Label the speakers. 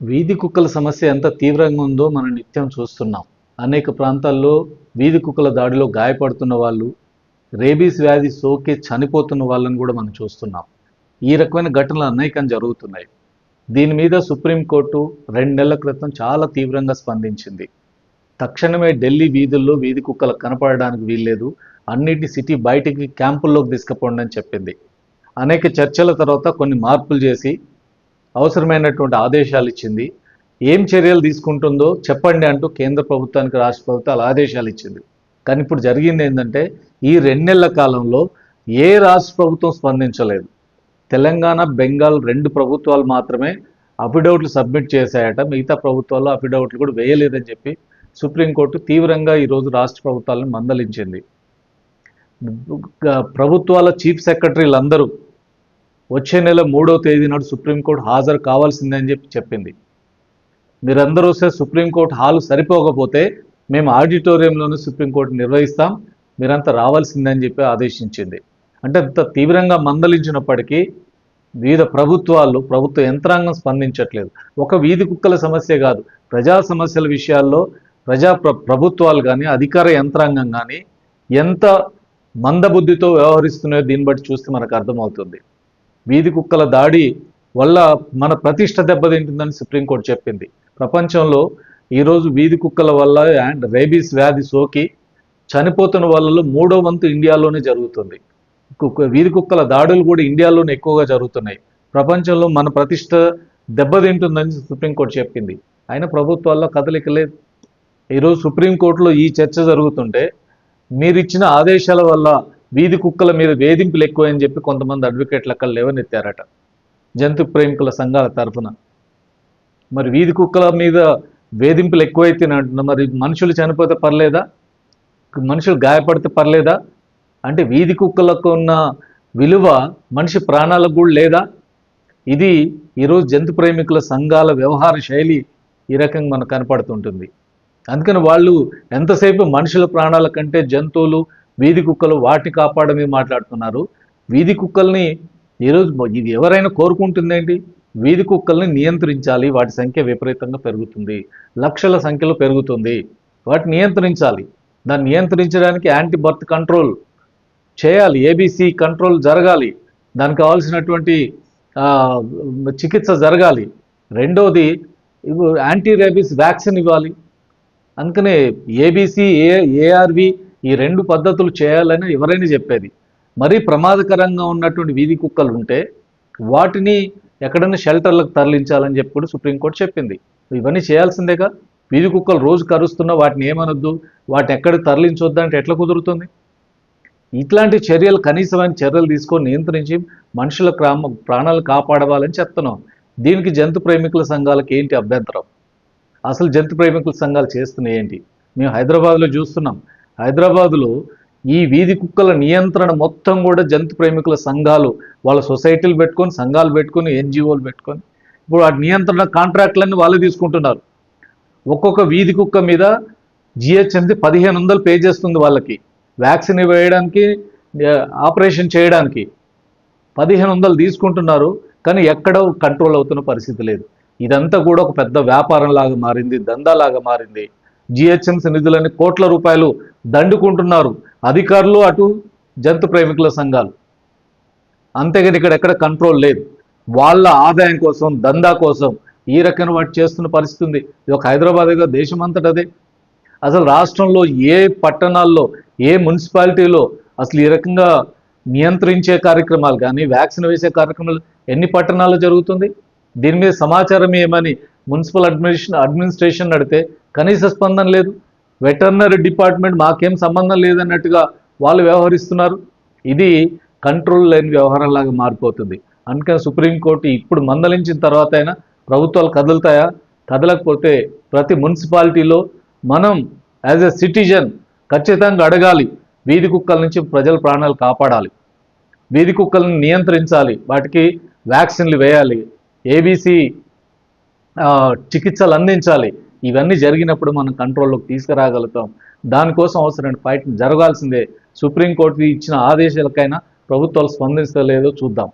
Speaker 1: వీధి కుక్కల సమస్య ఎంత తీవ్రంగా ఉందో మనం నిత్యం చూస్తున్నాం. అనేక ప్రాంతాల్లో వీధి కుక్కల దాడిలో గాయపడుతున్న వాళ్ళు రేబీస్ వ్యాధి సోకి చనిపోతున్న వాళ్ళని కూడా మనం చూస్తున్నాం. ఈ రకమైన ఘటనలు అనేకం జరుగుతున్నాయి. దీని మీద సుప్రీంకోర్టు రెండు నెలల క్రితం చాలా తీవ్రంగా స్పందించింది. తక్షణమే ఢిల్లీ వీధుల్లో వీధి కుక్కలు కనపడడానికి వీల్లేదు. అన్నిటి సిటీ బయటికి క్యాంపుల్లోకి తీసుకుపోండి అని చెప్పింది. అనేక చర్చల తర్వాత కొన్ని మార్పులు చేసి అవసరమైనటువంటి ఆదేశాలు ఇచ్చింది. ఏం చర్యలు తీసుకుంటుందో చెప్పండి అంటూ కేంద్ర ప్రభుత్వానికి రాష్ట్ర ప్రభుత్వాలు ఆదేశాలు ఇచ్చింది. కానీ ఇప్పుడు జరిగింది ఏంటంటే ఈ రెండేళ్ళ కాలంలో ఏ రాష్ట్ర ప్రభుత్వం స్పందించలేదు. తెలంగాణ బెంగాల్ రెండు ప్రభుత్వాలు మాత్రమే అఫిడవిట్లు సబ్మిట్ చేశాయట. మిగతా ప్రభుత్వాలు అఫిడవిట్లు కూడా వేయలేదని చెప్పి సుప్రీంకోర్టు తీవ్రంగా ఈరోజు రాష్ట్ర ప్రభుత్వాలను మందలించింది. ప్రభుత్వాల చీఫ్ సెక్రటరీలు అందరూ వచ్చే నెల మూడో తేదీ నాడు సుప్రీంకోర్టు హాజరు కావాల్సిందని చెప్పి చెప్పింది. మీరందరూ వస్తే సుప్రీంకోర్టు హాలు సరిపోకపోతే మేము ఆడిటోరియంలోనే సుప్రీంకోర్టు నిర్వహిస్తాం మీరంతా రావాల్సిందని చెప్పి ఆదేశించింది. అంటే అంత తీవ్రంగా మందలించినప్పటికీ వివిధ ప్రభుత్వాలు ప్రభుత్వ యంత్రాంగం స్పందించట్లేదు. ఒక వీధి కుక్కల సమస్య కాదు. ప్రజా సమస్యల విషయాల్లో ప్రజా ప్ర ప్రభుత్వాలు కానీ అధికార యంత్రాంగం కానీ ఎంత మందబుద్ధితో వ్యవహరిస్తున్నాయో దీన్ని బట్టి చూస్తే మనకు అర్థమవుతుంది. వీధి కుక్కల దాడి వల్ల మన ప్రతిష్ట దెబ్బతింటుందని సుప్రీంకోర్టు చెప్పింది. ప్రపంచంలో ఈరోజు వీధి కుక్కల వల్ల అండ్ రేబీస్ వ్యాధి సోకి చనిపోతున్న వాళ్ళలో మూడో వంతు ఇండియాలోనే జరుగుతుంది. కుక్క వీధి కుక్కల దాడులు కూడా ఇండియాలోనే ఎక్కువగా జరుగుతున్నాయి. ప్రపంచంలో మన ప్రతిష్ట దెబ్బతింటుందని సుప్రీంకోర్టు చెప్పింది. అయినా ప్రభుత్వాల్లో కదలిక లేదు. ఈరోజు సుప్రీంకోర్టులో ఈ చర్చ జరుగుతుంటే మీరు ఇచ్చిన ఆదేశాల వల్ల వీధి కుక్కల మీద వేధింపులు ఎక్కువని చెప్పి కొంతమంది అడ్వకేట్లు అక్కడ లేవనెత్తారట. జంతు ప్రేమికుల సంఘాల తరఫున మరి వీధి కుక్కల మీద వేధింపులు ఎక్కువైతే అంటున్నా మరి మనుషులు చనిపోతే పర్లేదా? మనుషులు గాయపడితే పర్లేదా? అంటే వీధి కుక్కలకు ఉన్న విలువ మనిషి ప్రాణాలకు కూడా లేదా? ఇది ఈరోజు జంతు ప్రేమికుల సంఘాల వ్యవహార శైలి ఈ రకంగా మనకు కనపడుతుంటుంది. అందుకని వాళ్ళు ఎంతసేపు మనుషుల ప్రాణాల కంటే జంతువులు వీధి కుక్కలు వాటిని కాపాడమే మాట్లాడుతున్నారు. వీధి కుక్కల్ని ఈరోజు ఇది ఎవరైనా కోరుకుంటుందేంటి? వీధి కుక్కల్ని నియంత్రించాలి. వాటి సంఖ్య విపరీతంగా పెరుగుతుంది. లక్షల సంఖ్యలో పెరుగుతుంది. వాటిని నియంత్రించాలి. దాన్ని నియంత్రించడానికి యాంటీ బర్త్ కంట్రోల్ చేయాలి. ఏబీసీ కంట్రోల్ జరగాలి. దానికి కావాల్సినటువంటి చికిత్స జరగాలి. రెండోది యాంటీ రేబీస్ వ్యాక్సిన్ ఇవ్వాలి. అందుకనే ఏబీసీ ఏ ఏఆర్వి ఈ రెండు పద్ధతులు చేయాలని ఎవరైనా చెప్పేది. మరీ ప్రమాదకరంగా ఉన్నటువంటి వీధి కుక్కలు ఉంటే వాటిని ఎక్కడైనా షెల్టర్లకు తరలించాలని చెప్పి కూడా సుప్రీంకోర్టు చెప్పింది. ఇవన్నీ చేయాల్సిందేగా? వీధి కుక్కలు రోజు కరుస్తున్నా వాటిని ఏమనొద్దు? వాటిని ఎక్కడికి తరలించొద్దు అంటే ఎట్లా కుదురుతుంది? ఇట్లాంటి చర్యలు కనీసమైన చర్యలు తీసుకొని నియంత్రించి మనుషుల క్రామ ప్రాణాలు కాపాడవాలని చెప్తున్నాం. దీనికి జంతు ప్రేమికుల సంఘాలకు ఏంటి అభ్యంతరం? అసలు జంతు ప్రేమికుల సంఘాలు చేస్తున్నాయి ఏంటి? మేము హైదరాబాద్లో చూస్తున్నాం. హైదరాబాద్లో ఈ వీధి కుక్కల నియంత్రణ మొత్తం కూడా జంతు ప్రేమికుల సంఘాలు వాళ్ళ సొసైటీలు పెట్టుకొని సంఘాలు పెట్టుకొని ఎన్జిఓలు పెట్టుకొని ఇప్పుడు ఆ నియంత్రణ కాంట్రాక్ట్లన్నీ వాళ్ళే తీసుకుంటున్నారు. ఒక్కొక్క వీధి కుక్క మీద జిహెచ్ఎంసి పదిహేను వందలు పే చేస్తుంది వాళ్ళకి. వ్యాక్సిన్ వేయడానికి ఆపరేషన్ చేయడానికి పదిహేను వందలు తీసుకుంటున్నారు కానీ ఎక్కడ కంట్రోల్ అవుతున్న పరిస్థితి లేదు. ఇదంతా కూడా ఒక పెద్ద వ్యాపారం లాగా మారింది దందాలాగా మారింది. జిహెచ్ఎంసీ నిధులని కోట్ల రూపాయలు దండుకుంటున్నారు. అధికారులు అటు జంతు ప్రేమికుల సంఘాలు. అంతేగాని ఇక్కడ ఎక్కడ కంట్రోల్ లేదు. వాళ్ళ ఆదాయం కోసం దందా కోసం ఈ రకమైన వాటి చేస్తున్న పరిస్థితి ఉంది. ఇది ఒక హైదరాబాద్గా దేశం అంతటదే అసలు రాష్ట్రంలో ఏ పట్టణాల్లో ఏ మున్సిపాలిటీలో అసలు ఈ రకంగా నియంత్రించే కార్యక్రమాలు కానీ వ్యాక్సిన్ వేసే కార్యక్రమాలు ఎన్ని పట్టణాల్లో జరుగుతుంది? దీని మీద సమాచారం ఏమని మున్సిపల్ అడ్మినిస్ట్రేషన్ అడ్మినిస్ట్రేషన్ నడితే కనీస స్పందన లేదు. వెటర్నరీ డిపార్ట్మెంట్ మాకేం సంబంధం లేదన్నట్టుగా వాళ్ళు వ్యవహరిస్తున్నారు. ఇది కంట్రోల్ లేని వ్యవహారంలాగా మారిపోతుంది. అందుకని సుప్రీంకోర్టు ఇప్పుడు మందలించిన తర్వాత అయినా ప్రభుత్వాలు కదులుతాయా? కదలకపోతే ప్రతి మున్సిపాలిటీలో మనం యాజ్ ఎ సిటిజన్ ఖచ్చితంగా అడగాలి. వీధి కుక్కల నుంచి ప్రజల ప్రాణాలు కాపాడాలి. వీధి కుక్కలను నియంత్రించాలి. వాటికి వ్యాక్సిన్లు వేయాలి. ఏబీసీ చికిత్సలు అందించాలి. ఇవన్నీ జరిగినప్పుడు మనం కంట్రోల్లోకి తీసుకురాగలుగుతాం. దానికోసం అవసరమైన ఫైట్ జరగాల్సిందే. సుప్రీంకోర్టు ఇచ్చిన ఆదేశాలకైనా ప్రభుత్వాలు స్పందించలేదో చూద్దాం.